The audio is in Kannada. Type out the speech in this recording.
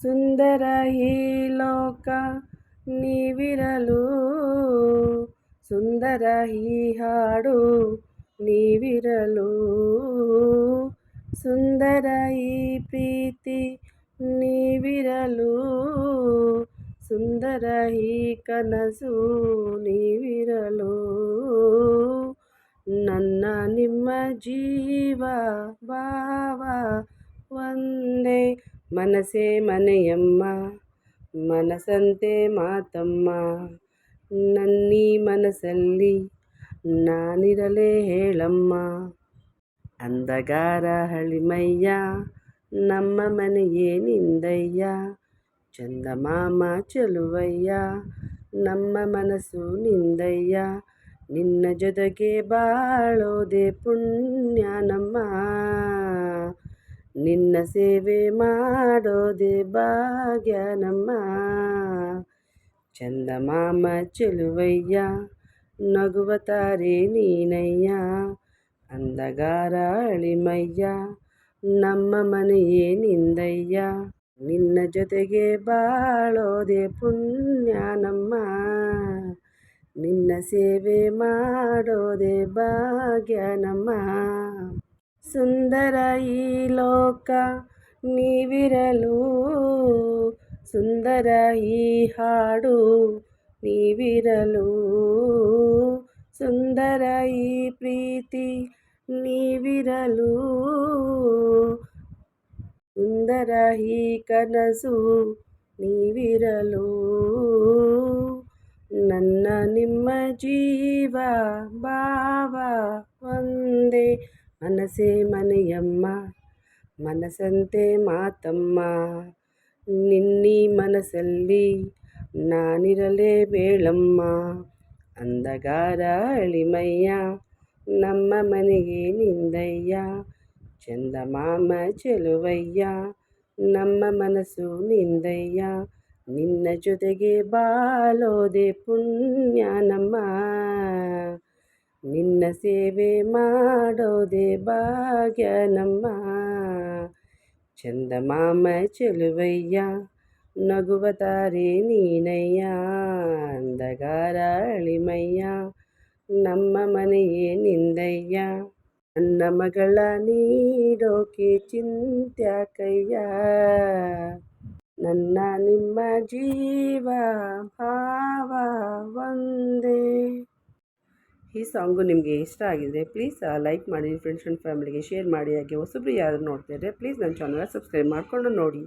ಸುಂದರ ಈ ಲೋಕ ನೀವಿರಲು ಸುಂದರ ಈ ಹಾಡು ನೀವಿರಲು ಸುಂದರ ಈ ಪ್ರೀತಿ ನೀವಿರಲು ಸುಂದರ ಈ ಕನಸು ನೀವಿರಲು ನನ್ನ ನಿಮ್ಮ ಜೀವ ಭಾವ ಒಂದೇ ಮನಸೇ ಮನೆಯಮ್ಮ, ಮನಸಂತೆ ಮಾತಮ್ಮ. ನನ್ನೀ ಮನಸ್ಸಲ್ಲಿ ನಾನಿರಲೇ ಹೇಳಮ್ಮ. ಅಂದಗಾರ ಹಳಿಮಯ್ಯ, ನಮ್ಮ ಮನೆಯೇ ನಿಂದಯ್ಯ. ಚಂದಮಾಮ ಚಲುವಯ್ಯ, ನಮ್ಮ ಮನಸ್ಸು ನಿಂದಯ್ಯ. ನಿನ್ನ ಜೊತೆಗೆ ಬಾಳೋದೆ ಪುಣ್ಯ ನಮ್ಮ. ನಿನ್ನ ಸೇವೆ ಮಾಡೋದೆ ಭಾಗ್ಯ ನಮ್ಮ. ಚಂದಮಾಮ ಚೆಲುವಯ್ಯ, ನಗುವ ತಾರೆ ನೀನಯ್ಯ, ಅಂದಗಾರ ಅಳಿಮಯ್ಯ, ನಮ್ಮ ಮನೆಯೇ ನಿಂದಯ್ಯ. ನಿನ್ನ ಜೊತೆಗೆ ಬಾಳೋದೆ ಪುಣ್ಯ ನಮ್ಮ. ನಿನ್ನ ಸೇವೆ ಮಾಡೋದೆ ಭಾಗ್ಯ ನಮ್ಮ. ಸುಂದರ ಈ ಲೋಕ ನೀವಿರಲು ಸುಂದರ ಈ ಹಾಡು ನೀವಿರಲು ಸುಂದರ ಈ ಪ್ರೀತಿ ನೀವಿರಲು ಸುಂದರ ಈ ಕನಸು ನೀವಿರಲು ನನ್ನ ನಿಮ್ಮ ಜೀವ ಭಾವ ಒಂದೇ ಮನಸೇ ಮನೆಯಮ್ಮ ಮನಸಂತೆ ಮಾತಮ್ಮ ನಿನ್ನೀ ಮನಸ್ಸಲ್ಲಿ ನಾನಿರಲೇ ಬೇಳಮ್ಮ ಅಂದಗಾರ ಅಳಿಮಯ್ಯ ನಮ್ಮ ಮನೆಗೆ ನಿಂದಯ್ಯ ಚಂದಮಾಮ ಚೆಲುವಯ್ಯ ನಮ್ಮ ಮನಸ್ಸು ನಿಂದಯ್ಯ ನಿನ್ನ ಜೊತೆಗೆ ಬಾಳೋದೆ ಪುಣ್ಯ ನಮ್ಮ ನಿನ್ನ ಸೇವೆ ಮಾಡೋದೆ ಭಾಗ್ಯ ನಮ್ಮ. ಚಂದಮಾಮ ಚೆಲುವಯ್ಯ, ನಗುವ ತಾರೆ ನೀನಯ್ಯ, ಅಂದಗಾರ ಅಳಿಮಯ್ಯ, ನಮ್ಮ ಮನೆಯೇ ನಿಂದಯ್ಯ. ನನ್ನ ಮಗಳ ನೀಡೋಕೆ ಚಿಂತ್ಯಾಕಯ್ಯ ನನ್ನ ನಿಮ್ಮ ಜೀವ ಈ ಸಾಂಗು ನಿಮಗೆ ಇಷ್ಟ ಆಗಿದೆ ಪ್ಲೀಸ್ ಲೈಕ್ ಮಾಡಿ ಫ್ರೆಂಡ್ಸ್ ಆ್ಯಂಡ್ ಫ್ಯಾಮಿಲಿಗೆ ಶೇರ್ ಮಾಡಿ, ಹಾಗೆ ಹೊಸಬ್ರು ಯಾರು ನೋಡ್ತಿದ್ರೆ ಪ್ಲೀಸ್ ನನ್ನ ಚಾನಲ್ ಸಬ್ಸ್ಕ್ರೈಬ್ ಮಾಡಿಕೊಂಡು ನೋಡಿ.